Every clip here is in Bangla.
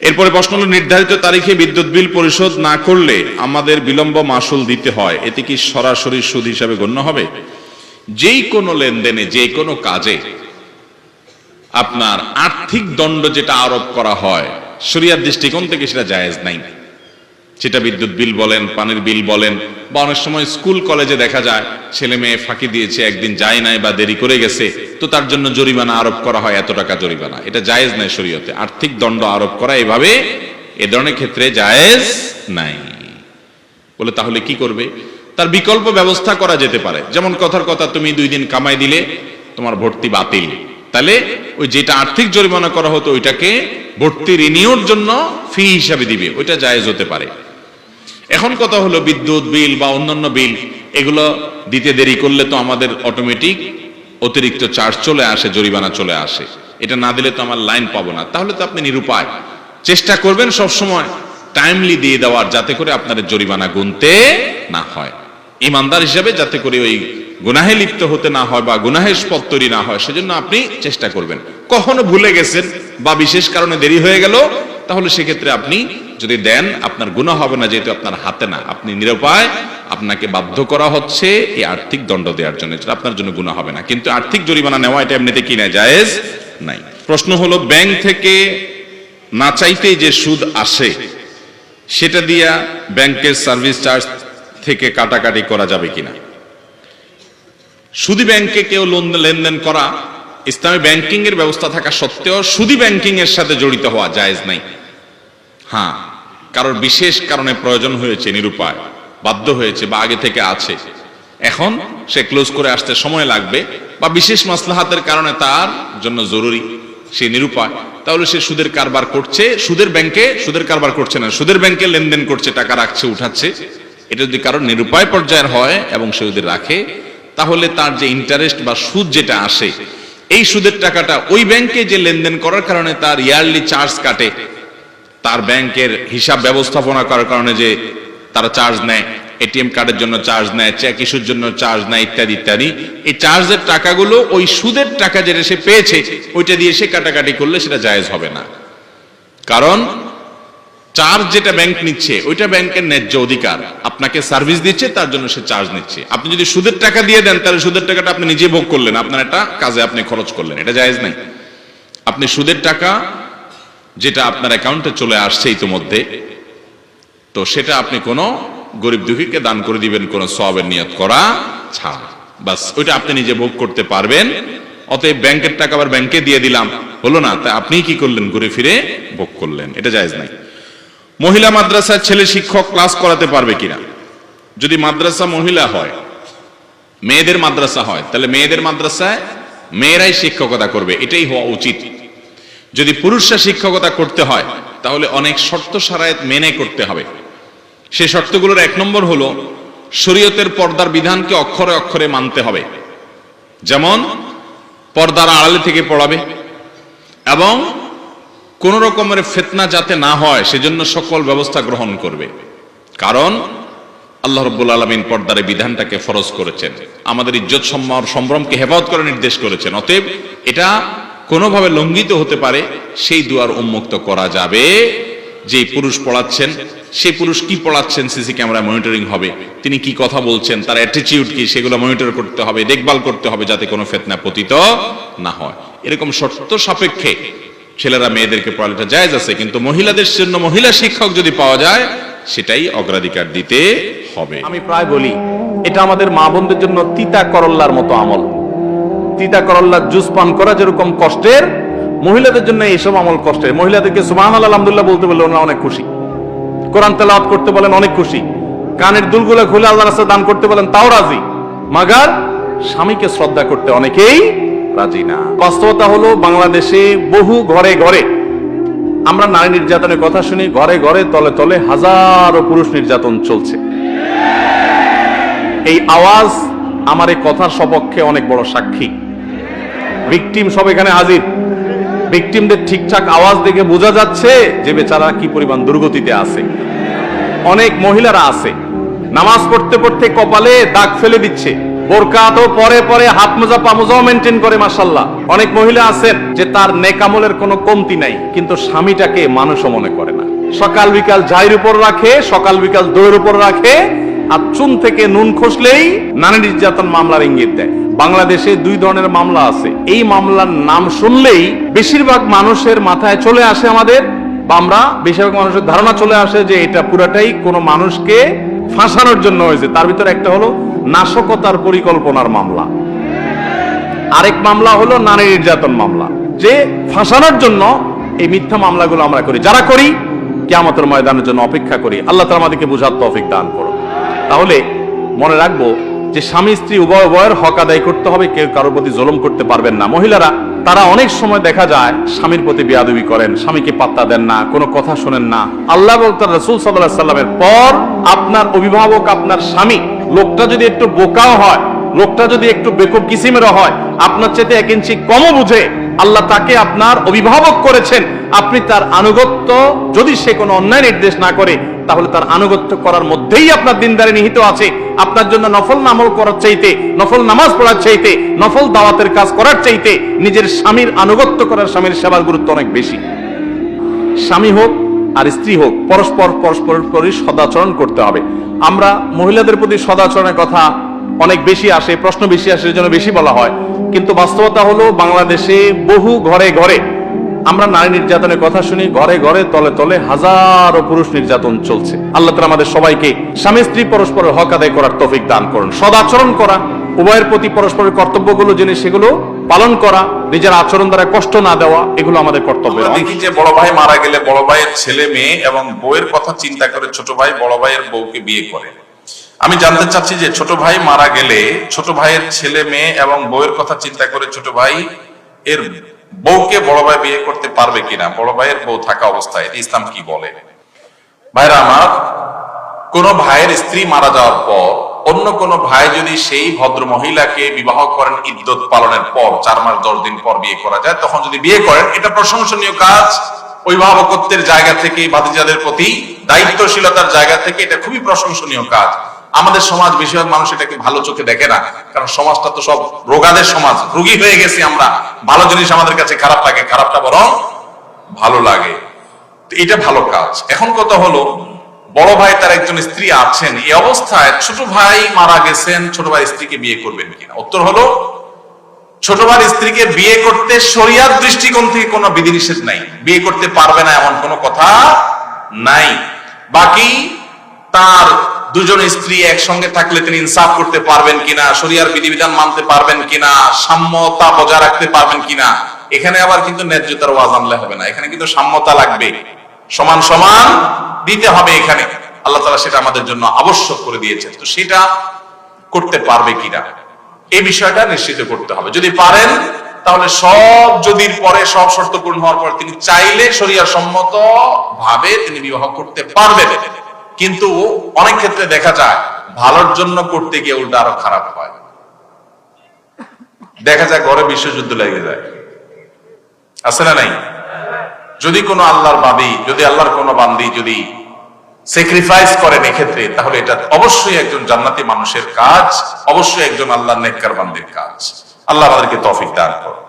এরপরে প্রশ্ন হলো, নির্ধারিত তারিখে বিদ্যুৎ বিল পরিশোধ না করলে আমাদের বিলম্ব মাসুল দিতে হয়, এতে কি সরাসরি সুদ হিসাবে গণ্য হবে? যেই কোনো লেনদেনে, যে কোনো কাজে আপনার আর্থিক দণ্ড যেটা আরোপ করা হয়, শরিয়ার দৃষ্টিকোণ থেকে সেটা জায়েজ নাই। সেটা বিদ্যুৎ বিল বলেন, পানির বিল বলেন, বা অনেক সময় স্কুল, কলেজে দেখা যায়, ছেলে মেয়ে ফাঁকি দিয়েছে, একদিন যায় নাই বা দেরি করে গেছে, তো তার জন্য জরিমানা আরোপ করা হয়, এত টাকা জরিমানা। এটা জায়েজ নাই শরীয়তে। আর্থিক দণ্ড আরোপ করা এভাবে, এ ধরনের ক্ষেত্রে জায়েজ নাই। বলে তাহলে কি করবে? তার বিকল্প ব্যবস্থা করা যেতে পারে। যেমন কথার কথা, তুমি দুই দিন কামাই দিলে, তোমার ভর্তি বাতিল। তাহলে ওই যেটা আর্থিক জরিমানা করা হতো, ওইটাকে ভর্তি রিনিউর জন্য ফি হিসাবে দিবে। ওইটা জায়েজ হতে পারে। এখন কথা হলো বিদ্যুৎ বিল বা অন্যান্য বিল, এগুলো দিতে দেরি করলে তো আমাদের অটোমেটিক অতিরিক্ত চার্জ চলে আসে, জরিমানা চলে আসে। এটা না দিলে তো আমার লাইন পাবো না। তাহলে তো আপনি নিরুপায়। চেষ্টা করবেন সব সময় টাইমলি দিয়ে দেওয়ার, যাতে করে আপনার জরিমানা গুনতে না হয়। ইমানদার হিসাবে যাতে করে ওই গুনাহে লিপ্ত হতে না হয় বা গুনাহের পথ তৈরি না হয়, সেজন্য আপনি চেষ্টা করবেন। কখনো ভুলে গেছেন বা বিশেষ কারণে দেরি হয়ে গেল, তাহলে সেক্ষেত্রে আপনি যদি দেন, আপনার গুণা হবে না, যেহেতু আপনার হাতে না। আপনি নিরুপায়, আপনাকে বাধ্য করা হচ্ছে এই আর্থিক দণ্ড দেওয়ার জন্য আপনার জন্য গুণা হবে না। কিন্তু আর্থিক জরিমানা নেওয়া এটা এমনিতে কি না জায়েজ নাই। প্রশ্ন হলো, ব্যাংক থেকে না চাইতেই যে সুদ আসে, সেটা দিয়া ব্যাংকের সার্ভিস চার্জ থেকে কাটাকাটি করা যাবে কিনা? সুদি ব্যাংকে কেউ লোন লেনদেন করা, ইসলামী ব্যাংকিং এর ব্যবস্থা থাকা সত্ত্বেও সুদি ব্যাংকিং এর সাথে জড়িত হওয়া জায়েজ নাই। হ্যাঁ কারোর বিশেষ কারণে প্রয়োজন হয়েছে, নিরুপায়, বাধ্য হয়েছে বা আগে থেকে আছে। এখন সে ক্লোজ করে আসতে সময় লাগবে বা বিশেষ মাসলাহাতের কারণে তার জন্য জরুরি। সে নিরুপায়, তাহলে সে সুদের কারবার করছে, সুদের ব্যাংকে সুদের কারবার করছে না, সুদের ব্যাংকে লেনদেন করছে, টাকা রাখছে, উঠাচ্ছে। এটা যদি কারোর নিরুপায় পর্যায়ের হয় এবং সে যদি রাখে, তাহলে তার যে ইন্টারেস্ট বা সুদ যেটা আসে, এই সুদের টাকাটা ওই ব্যাংকে যে লেনদেন করার কারণে তার ইয়ারলি চার্জ কাটে তার ব্যাংকের হিসাব ব্যবস্থাপনা করার কারণে যে তারা চার্জ নেয় এটিএম কার্ডের জন্য চার্জ নেয় চেক ইস্যুর জন্য চার্জ নেয়, ইত্যাদি ইত্যাদি। এই চার্জের টাকাগুলো ওই সুদের টাকা যেটা সে পেয়েছে, ওইটা দিয়ে সে কাটাকাটি করলে সেটা জায়েজ হবে না। কারণ চার্জ যেটা ব্যাংক নিচ্ছে, ওইটা ব্যাংকের ন্যায্য অধিকার। আপনাকে সার্ভিস দিচ্ছে, তার জন্য সে চার্জ নিচ্ছে। আপনি যদি সুদের টাকা দিয়ে দেন, তাহলে সুদের টাকাটা আপনি নিজে ভোগ করলেন। আপনার একটা কাজে আপনি খরচ করলেন, এটা জায়েজ নাই। আপনি সুদের টাকা যেটা আপনার অ্যাকাউন্টে চলে আসছে ইতিমধ্যে তো সেটা আপনি কোনো গরিব দুঃখীকে দান করে দিবেন, কোনো সবের নিয়ত করা ছাড়া। বাস, ওইটা আপনি নিজে ভোগ করতে পারবেন, অতএব ব্যাংকের টাকা আবার ব্যাংকে দিয়ে দিলাম, হলো না, তা আপনি কি করলেন, ঘুরে ফিরে ভোগ করলেন, এটা জায়েজ নাই। মহিলা মাদ্রাসার ছেলে শিক্ষক ক্লাস করাতে পারবে কিনা? যদি মাদ্রাসা মহিলা হয়, মেয়েদের মাদ্রাসা হয়, তাহলে মেয়েদের মাদ্রাসায় মেয়েরাই শিক্ষকতা করবে, এটাই হওয়া উচিত। যদি পুরুষরা শিক্ষকতা করতে হয়, তাহলে অনেক শর্ত সারায়ত মেনে করতে হবে। সেই শর্তগুলোর এক নম্বর হলো, শরীয়তের পর্দার বিধানকে অক্ষরে অক্ষরে মানতে হবে। যেমন, পর্দার আড়ালে থেকে পড়াবে এবং কোন রকমের ফেতনা যাতে না হয়, সেজন্য সকল ব্যবস্থা গ্রহণ করবে। কারণ, আল্লাহ রব্বুল আলমিন পর্দারে বিধানটাকে ফরজ করেছেন। আমাদের ইজ্জত সম্মান সম্ভ্রমকে হেফাজত করে নির্দেশ করেছেন। অতএব, এটা কোনোভাবে লঙ্ঘিত হতে পারে, সেই দুয়ার উন্মুক্ত করা যাবে। যে পুরুষ পড়াচ্ছেন, সেই পুরুষ কি পড়াচ্ছেন সিসি ক্যামেরা মনিটরিং হবে? তিনি কি কথা বলছেন, তার অ্যাটিটিউড কি, সেগুলো মনিটর করতে হবে, দেখভাল করতে হবে যাতে কোনো ফেতনা পতিত না হয়। এরকম শর্ত সাপেক্ষে ছেলেরা মেয়েদেরকে পড়ালেটা জায়েজ আছে, কিন্তু মহিলাদের জন্য মহিলা শিক্ষক যদি পাওয়া যায়, সেটাই অগ্রাধিকার দিতে হবে। আমি প্রায় বলি, এটা আমাদের মা বোনদের জন্য তিতা করল্লার মতো আমল। তিতা করল্লার জুস পান করা যেরকম কষ্টের, মহিলাদের জন্য এইসব আমল কষ্টের। মহিলাদেরকে সুবাহ আলহামদুলিল্লাহ বলতে বললে ওনারা অনেক খুশি। কোরআন তেলাওয়াত করতে বলেন, অনেক খুশি। কানের দুলগুলো খুলে আল্লাহ রাস্তা দান করতে বলেন, তাও রাজি। মাগার, স্বামীকে শ্রদ্ধা করতে অনেকেই রাজি না। বাস্তবতা হলো, বাংলাদেশে বহু ঘরে ঘরে, আমরা নারী নির্যাতনের কথা শুনি, ঘরে ঘরে, তলে তলে হাজারো পুরুষ নির্যাতন চলছে। এই আওয়াজ আমার এই কথার সপক্ষে অনেক বড় সাক্ষী। ভিকটিম সব এখানে হাজির। ভিকটিমদের ঠিকঠাক আওয়াজ দেখে বোঝা যাচ্ছে যে বেচারা কি পরিমাণ দুর্গতিতে আছে। অনেক মহিলারা আছে। নামাজ পড়তে পড়তে কপালে দাগ ফেলে দিচ্ছে। বোরকা তো পরে পরে হাত মোজা পা মোজাও মেনটেন করে মাসাল্লাহ অনেক মহিলা আছেন যে তার নেকামলের কোনো কমতি নাই, কিন্তু স্বামীটাকে মানুষও মনে করে না। সকাল বিকাল ঝাইয়ের উপর রাখে, সকাল বিকাল দইয়ের উপর রাখে, আর চুন থেকে নুন খসলেই নারী নির্যাতন মামলার ইঙ্গিত দেয়। বাংলাদেশে দুই ধরনের মামলা আছে। এই মামলার নাম শুনলেই বেশিরভাগ মানুষের মাথায় চলে আসে আমাদের বা আমরা বেশিরভাগ মানুষের ধারণা চলে আসে যে এটা পুরাটাই কোনো মানুষকে ফাঁসানোর জন্য হয়েছে। তার ভিতরে একটা হলো নাশকতার পরিকল্পনার মামলা। আরেক মামলা হলো নারী নির্যাতন মামলা। যে ফাঁসানোর জন্য এই মিথ্যা মামলাগুলো আমরা করি। যারা করি, কেয়ামতের ময়দানের জন্য অপেক্ষা করি। আল্লাহ তালা আমাদেরকে বুঝার তৌফিক দান করো তাহলে মনে রাখব যে স্বামী স্ত্রী উভয় উভয়ের হক আদায় করতে হবে, কেউ কারোর প্রতি জুলুম করতে পারবেন না। মহিলারা, তারা অনেক সময় দেখা যায় স্বামীর প্রতি বিয়াদবি করেন, স্বামীকে পাত্তা দেন না, কোনো কথা শোনেন না। আল্লাহ বলতে রসুল সাল্লাহ সাল্লামের পর আপনার অভিভাবক, আপনার স্বামী, লোকটা যদি একটু বোকাও হয়, লোকটা যদি একটু বেকুব কিসিমেরও হয়, আপনার চেতে এক ইঞ্চি কমও বুঝে, আল্লাহ তাকে আপনার অভিভাবক করেছেন। আপনি তার আনুগত্য যদি সে কোনো অন্যায় নির্দেশ না করে তাহলে তার আনুগত্য করার মধ্যেই আপনার দিনদারে নিহিত আছে। আপনার জন্য নফল নামল করার চাইতে, নফল নামাজ পড়ার চাইতে, নফল দাওয়াতের কাজ করার চাইতে নিজের স্বামীর আনুগত্য করার স্বামীর সেবার গুরুত্ব অনেক বেশি। স্বামী হোক আর স্ত্রী হোক, পরস্পর পরস্পরের প্রতি সদাচরণ করতে হবে। আমরা মহিলাদের প্রতি সদাচরণের কথা অনেক বেশি আসে, প্রশ্ন বেশি আসে জন্য বেশি বলা হয়। কিন্তু বাস্তবতা হলো বাংলাদেশে বহু ঘরে ঘরে আমরা নারী নির্যাতনের কথা শুনি ঘরে ঘরে তলে তলে হাজারো পুরুষ নির্যাতন চলছে। আল্লাহ তাআলা আমাদের সবাইকে স্বামী স্ত্রী পরস্পরের হক আদায় করার তৌফিক দান করুন। সদাচরণ করা উভয়ের প্রতি পরস্পরের কর্তব্যগুলো জেনে সেগুলো পালন করা নিজের আচরণ দ্বারা কষ্ট না দেওয়া এগুলো আমাদের কর্তব্য দেখি যে বড় ভাই মারা গেলে বড় ভাইয়ের ছেলে মেয়ে এবং বউয়ের কথা চিন্তা করে ছোট ভাই বড় ভাইয়ের বউকে বিয়ে করে। আমি জানতে চাচ্ছি যে ছোট ভাই মারা গেলে ছোট ভাইয়ের ছেলে মেয়ে এবং বউয়ের কথা চিন্তা করে ছোট ভাই এর বউকে বড় ভাই বিয়ে করতে পারবে কিনা? বড় ভাইয়ের বউ থাকা অবস্থায় ইসলাম কি বলে? ভাইরা আমার, কোন ভাইয়ের স্ত্রী মারা যাওয়ার পর, অন্য কোন ভাই যদি সেই ভদ্র মহিলাকে বিবাহ করেন ইদ্যত পালনের পর, চার মাস, দশ দিন পর বিয়ে করা যায়, তখন যদি বিয়ে করেন, এটা প্রশংসনীয় কাজ। অভিভাবকত্বের জায়গা থেকে, ভাতিজাদের প্রতি দায়িত্বশীলতার জায়গা থেকে এটা খুবই প্রশংসনীয় কাজ। আমাদের সমাজ বেশিরভাগ মানুষ এটাকে ভালো চোখে দেখে না। কারণ সমাজটা তো সব রোগাদের সমাজ। রোগী হয়ে গেছি আমরা। ভালো জিনিস আমাদের কাছে খারাপ লাগে, খারাপটা বরং ভালো লাগে। এটা ভালো কাজ। এখন কথা হলো, বড় ভাই তার একজন স্ত্রী আছেন। এই অবস্থায় ছোট ভাই মারা গেছেন, ছোট ভাই স্ত্রীকে বিয়ে করবেন কিনা? উত্তর হলো, ছোট ভাই স্ত্রীকে বিয়ে করতে শরিয়ার দৃষ্টিকোণ থেকে কোনো বিধিনিষেধ নাই। বিয়ে করতে পারবে না এমন কোনো কথা নাই। বাকি তার দুজন স্ত্রী একসঙ্গে থাকলে তিনি ইনসাফ করতে পারবেন কিনা, শরিয়ার বিধিবিধান মানতে পারবেন কিনা, সাম্যতা বজায় রাখতে পারবেন কিনা, এখানে আবার কিন্তু ন্যায্যতার ওয়াজ আনলে হবে না। এখানে কিন্তু সাম্যতা লাগবে। সমান সমান দিতে হবে এখানে। আল্লাহ তালা সেটা আমাদের জন্য আবশ্যক করে দিয়েছেন। তো সেটা করতে পারবে কিনা? এই বিষয়টা নিশ্চিত করতে হবে। যদি পারেন, তাহলে সব যদির পরে, সব শর্ত পূর্ণ হওয়ার পর তিনি চাইলে শরিয়া সম্মত ভাবে তিনি বিবাহ করতে পারবেন। কিন্তু অনেক ক্ষেত্রে দেখা যায়, ভালোর জন্য করতে গিয়ে উল্টা আরও খারাপ হয়। দেখা যায় ঘরে বিশ্বযুদ্ধ লেগে যায়। আছে না নাই? যদি কোনো আল্লাহর বাদী যদি আল্লাহর কোনো বান্দি যদি স্যাক্রিফাইস করেন এক্ষেত্রে, তাহলে এটা অবশ্যই একজন জান্নাতি মানুষের কাজ, অবশ্যই একজন আল্লাহ নেককার বান্দির কাজ। আল্লাহ আমাদেরকে তৌফিক দান করো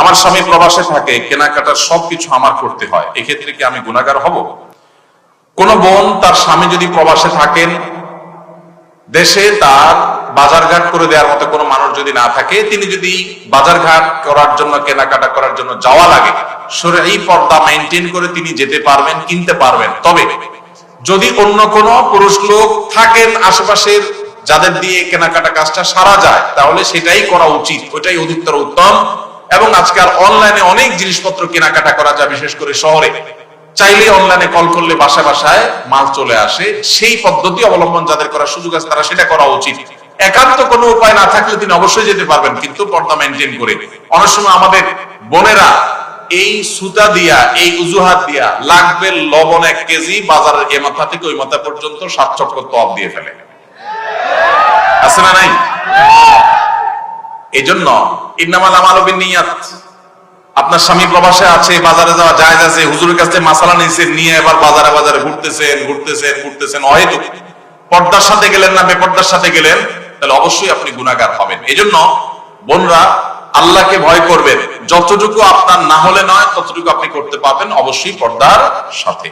আমার স্বামী প্রবাসে থাকে, কেনাকাটার সবকিছু আমার করতে হয়। এক্ষেত্রে কি আমি গুণাগার হব? কোন বোন তার স্বামী যদি প্রবাসে থাকেন, দেশে তার বাজারঘাট করে দেওয়ার মতো কোনো মানুষ যদি না থাকে, তিনি যদি বাজারঘাট করার জন্য, কেনাকাটা করার জন্য যাওয়া লাগে এই পর্দা মেনটেন করে তিনি যেতে পারবেন, কিনতে পারবেন। তবে যদি অন্য কোন পুরুষ লোক থাকেন আশেপাশের, যাদের দিয়ে কেনাকাটা কাজটা সারা যায়, তাহলে সেটাই করা উচিত, ওইটাই অধিকতর উত্তম। এবং আজকাল অনলাইনে অনেক জিনিসপত্র কেনাকাটা করা যায়, বিশেষ করে শহরে। চাইলে অনলাইনে কল করলে বাসায় বাসায় মাল চলে আসে। সেই পদ্ধতি অবলম্বন যাদের করার সুযোগ আছে, তারা সেটা করা উচিত। একান্ত কোনো উপায় না থাকলে তিনি অবশ্যই যেতে পারবেন, কিন্তু পর্দা মেনটেন করে। অনেক সময় আমাদের বোনেরা এই সুতা দিয়া, এই উজুহাত দিয়া লাগবে লবণ এক কেজি, বাজারের এ মাথা থেকে ওই মাথা পর্যন্ত সাত চক্কর তপ দিয়ে ফেলে। আছে না নাই? এই জন্য ইন্নামাল আমাল নিয়াত। আপনার স্বামী প্রবাসে আছে, বাজারে যাওয়া যায় আছে, হুজুরের কাছে মাসালা নিয়েছেন, নিয়ে এবার বাজারে বাজারে ঘুরতেছেন ঘুরতেছেন ঘুরতেছেন হয়তো পর্দার সাথে গেলেন না, বেপর্দার সাথে গেলেন, তাহলে অবশ্যই আপনি গুণাগার হবেন। এই জন্য বোনরা, আল্লাহকে ভয় করবেন। যতটুকু আপনার না হলে নয়, ততটুকু আপনি করতে পারবেন অবশ্যই পর্দার সাথে।